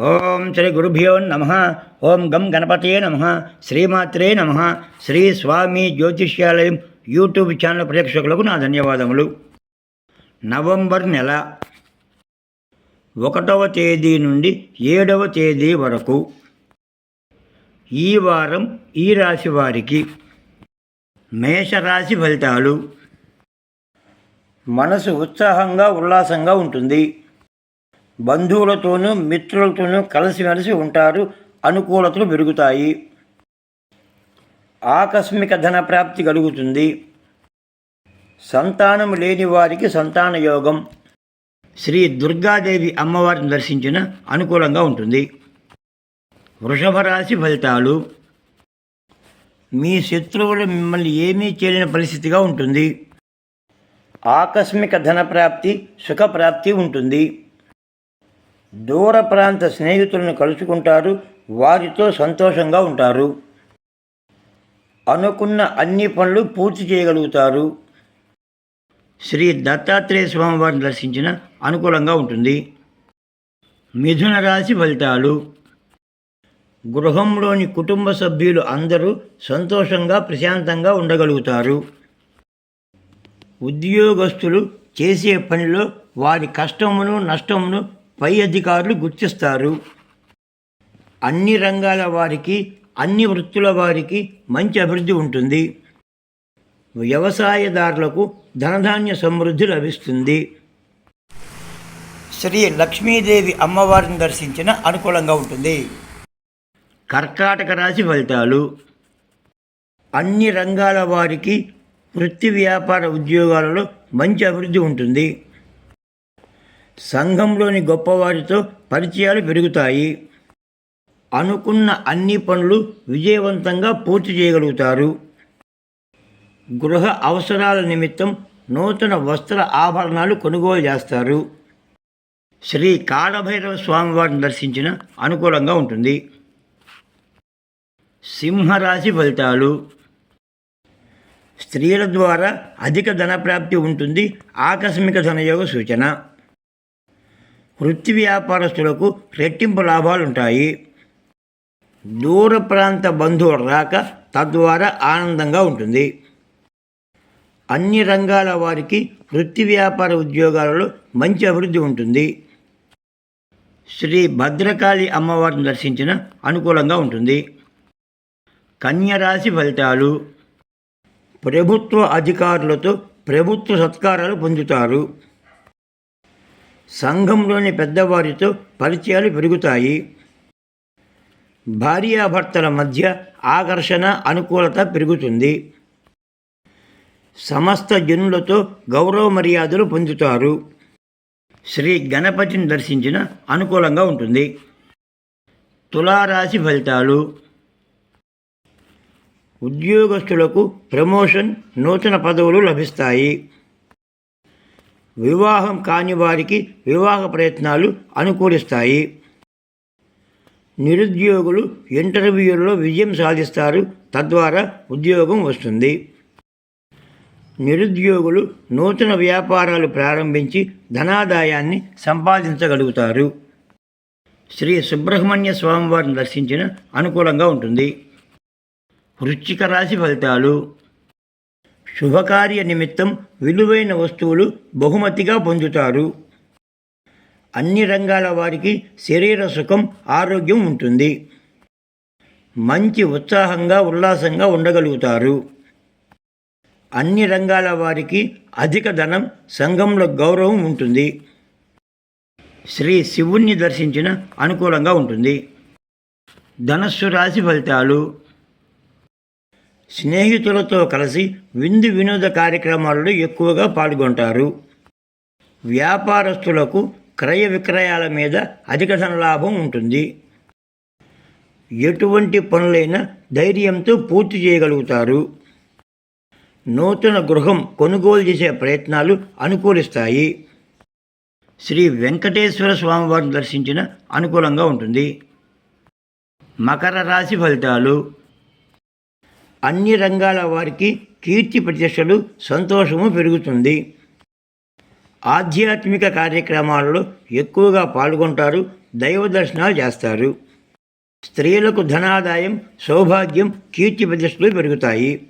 ఓం శ్రీ గురుభ్యో నమ. ఓం గం గణపతయే నమ. శ్రీమాత్రే నమ. శ్రీ స్వామి జ్యోతిష్యాలయం యూట్యూబ్ ఛానల్ ప్రేక్షకులకు నా ధన్యవాదములు. నవంబర్ నెల ఒకటవ తేదీ నుండి ఏడవ తేదీ వరకు ఈ వారం ఈ రాశి వారికి మేషరాశి ఫలితాలు. మనసు ఉత్సాహంగా ఉల్లాసంగా ఉంటుంది. బంధువులతోనూ మిత్రులతోనూ కలిసిమెలిసి ఉంటారు. అనుకూలతలు పెరుగుతాయి. ఆకస్మిక ధన ప్రాప్తి కలుగుతుంది. సంతానం లేని వారికి సంతాన యోగం. శ్రీ దుర్గాదేవి అమ్మవారిని దర్శించిన అనుకూలంగా ఉంటుంది. వృషభ రాశి ఫలితాలు. మీ శత్రువులు మిమ్మల్ని ఏమీ చేయలేని పరిస్థితిగా ఉంటుంది. ఆకస్మిక ధన ప్రాప్తి సుఖప్రాప్తి ఉంటుంది. దూర ప్రాంత స్నేహితులను కలుసుకుంటారు వారితో సంతోషంగా ఉంటారు. అనుకున్న అన్ని పనులు పూర్తి చేయగలుగుతారు. శ్రీ దత్తాత్రేయ స్వామి వారిని దర్శించిన అనుకూలంగా ఉంటుంది. మిథున రాశి ఫలితాలు. గృహంలోని కుటుంబ సభ్యులు అందరూ సంతోషంగా ప్రశాంతంగా ఉండగలుగుతారు. ఉద్యోగస్తులు చేసే పనిలో వారి కష్టమును నష్టమును పై అధికారులు గుర్తిస్తారు. అన్ని రంగాల వారికి అన్ని వృత్తుల వారికి మంచి అభివృద్ధి ఉంటుంది. వ్యవసాయదారులకు ధనధాన్య సమృద్ధి లభిస్తుంది. శ్రీ లక్ష్మీదేవి అమ్మవారిని దర్శించిన అనుకూలంగా ఉంటుంది. కర్కాటక రాశి ఫలితాలు. అన్ని రంగాల వారికి వృత్తి వ్యాపార ఉద్యోగాలలో మంచి అభివృద్ధి ఉంటుంది. సంఘంలోని గొప్పవారితో పరిచయాలు పెరుగుతాయి. అనుకున్న అన్ని పనులు విజయవంతంగా పూర్తి చేయగలుగుతారు. గృహ అవసరాల నిమిత్తం నూతన వస్త్ర ఆభరణాలు కొనుగోలు చేస్తారు. శ్రీ కాళభైరవ స్వామివారిని దర్శించిన అనుకూలంగా ఉంటుంది. సింహరాశి ఫలితాలు. స్త్రీల ద్వారా అధిక ధనప్రాప్తి ఉంటుంది. ఆకస్మిక ధనయోగ సూచన. వృత్తి వ్యాపారస్తులకు రెట్టింపు లాభాలు ఉంటాయి దూర ప్రాంత బంధువుల రాక తద్వారా ఆనందంగా ఉంటుంది. అన్ని రంగాల వారికి వృత్తి వ్యాపార ఉద్యోగాలలో మంచి అభివృద్ధి ఉంటుంది. శ్రీ భద్రకాళి అమ్మవారిని దర్శించిన అనుకూలంగా ఉంటుంది. కన్యరాశి ఫలితాలు. ప్రభుత్వ అధికారులతో ప్రభుత్వ సత్కారాలు పొందుతారు. సంఘంలోని పెద్దవారితో పరిచయాలు పెరుగుతాయి. భార్యాభర్తల మధ్య ఆకర్షణ అనుకూలత పెరుగుతుంది. సమస్త జనులతో గౌరవ మర్యాదలు పొందుతారు. శ్రీ గణపతిని దర్శించిన అనుకూలంగా ఉంటుంది. తులారాశి ఫలితాలు. ఉద్యోగస్తులకు ప్రమోషన్ నూతన పదవులు లభిస్తాయి. వివాహం కాని వారికి వివాహ ప్రయత్నాలు అనుకూలిస్తాయి. నిరుద్యోగులు ఇంటర్వ్యూల్లో విజయం సాధిస్తారు. తద్వారా ఉద్యోగం వస్తుంది. నిరుద్యోగులు నూతన వ్యాపారాలు ప్రారంభించి ధనాదాయాన్ని సంపాదించగలుగుతారు. శ్రీ సుబ్రహ్మణ్య స్వామివారిని దర్శించిన అనుకూలంగా ఉంటుంది. వృశ్చిక రాశి ఫలితాలు. శుభకార్య నిమిత్తం విలువైన వస్తువులు బహుమతిగా పొందుతారు. అన్ని రంగాల వారికి శరీర సుఖం ఆరోగ్యం ఉంటుంది. మంచి ఉత్సాహంగా ఉల్లాసంగా ఉండగలుగుతారు. అన్ని రంగాల వారికి అధిక ధనం సంఘంలో గౌరవం ఉంటుంది. శ్రీ శివుణ్ణి దర్శించిన అనుకూలంగా ఉంటుంది. ధనస్సు రాశి ఫలితాలు. స్నేహితులతో కలిసి విందు వినోద కార్యక్రమాలలో ఎక్కువగా పాల్గొంటారు. వ్యాపారస్తులకు క్రయ విక్రయాల మీద అధిక ధనలాభం ఉంటుంది. ఎటువంటి పనులైనా ధైర్యంతో పూర్తి చేయగలుగుతారు. నూతన గృహం కొనుగోలు చేసే ప్రయత్నాలు అనుకూలిస్తాయి. శ్రీ వెంకటేశ్వర స్వామివారిని దర్శించిన అనుకూలంగా ఉంటుంది. మకర రాశి ఫలితాలు. అన్ని రంగాల వారికి కీర్తి ప్రతిష్టలు సంతోషము పెరుగుతుంది. ఆధ్యాత్మిక కార్యక్రమాలలో ఎక్కువగా పాల్గొంటారు దైవ దర్శనాలు చేస్తారు. స్త్రీలకు ధనాదాయం సౌభాగ్యం కీర్తి ప్రతిష్టలు పెరుగుతాయి.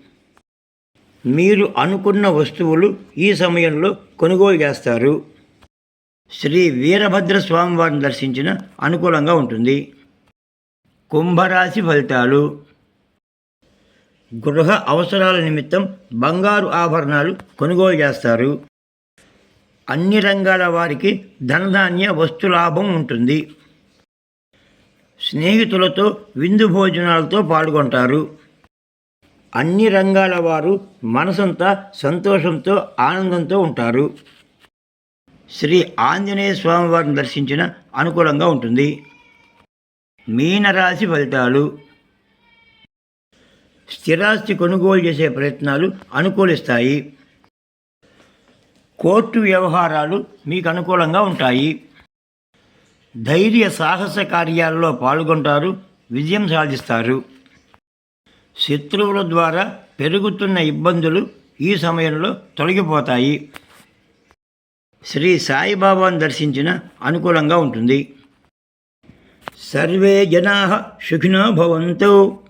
మీరు అనుకున్న వస్తువులు ఈ సమయంలో కొనుగోలు చేస్తారు. శ్రీ వీరభద్ర స్వామివారిని దర్శించిన అనుకూలంగా ఉంటుంది. కుంభరాశి ఫలితాలు. గృహ అవసరాల నిమిత్తం బంగారు ఆభరణాలు కొనుగోలు చేస్తారు. అన్ని రంగాల వారికి ధనధాన్య వస్తులాభం ఉంటుంది. స్నేహితులతో విందు భోజనాలతో పాల్గొంటారు. అన్ని రంగాల వారు మనసంతా సంతోషంతో ఆనందంతో ఉంటారు. శ్రీ ఆంజనేయ స్వామివారిని దర్శించిన అనుకూలంగా ఉంటుంది. మీనరాశి ఫలితాలు. స్థిరాస్తి కొనుగోలు చేసే ప్రయత్నాలు అనుకూలిస్తాయి. కోర్టు వ్యవహారాలు మీకు అనుకూలంగా ఉంటాయి. ధైర్య సాహస కార్యాల్లో పాల్గొంటారు విజయం సాధిస్తారు. శత్రువుల ద్వారా పెరుగుతున్న ఇబ్బందులు ఈ సమయంలో తొలగిపోతాయి. శ్రీ సాయిబాబాను దర్శించిన అనుకూలంగా ఉంటుంది. సర్వే జనా సుఖినో భవంతు.